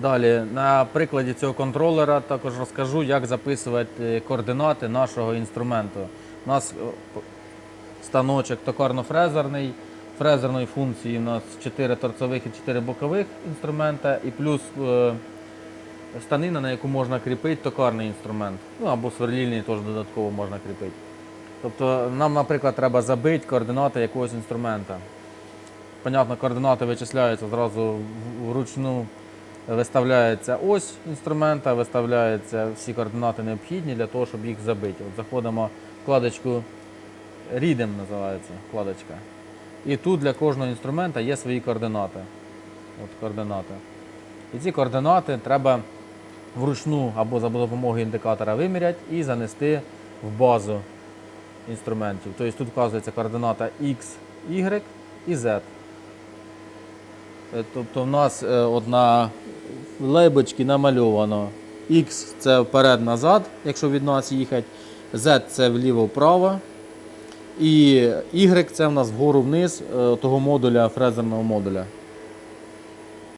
Далі, на прикладі цього контролера також розкажу, як записувати координати нашого інструменту. У нас е, станочок токарно-фрезерний. Фрезерної функції у нас 4 торцових і 4 бокових інструмента, і плюс е, станина, на яку можна кріпити токарний інструмент. Ну або сверлільний теж додатково можна кріпити. Тобто нам, наприклад, треба забити координати якогось інструмента. Понятно, координати вичисляються зразу вручну. Виставляється ось інструмента, виставляються всі координати необхідні для того, щоб їх забити. От заходимо в вкладочку Readem називається вкладочка. І тут для кожного інструмента є свої координати. От координати. І ці координати треба вручну або за допомогою індикатора виміряти і занести в базу інструментів. Тобто тут вказується координата X, Y і Z. Е, Тобто в нас е, лейбочці намальовано X це вперед-назад, якщо від нас їхати, Z це вліво-вправо. І Y це в нас вгору вниз е, того модуля, фрезерного модуля.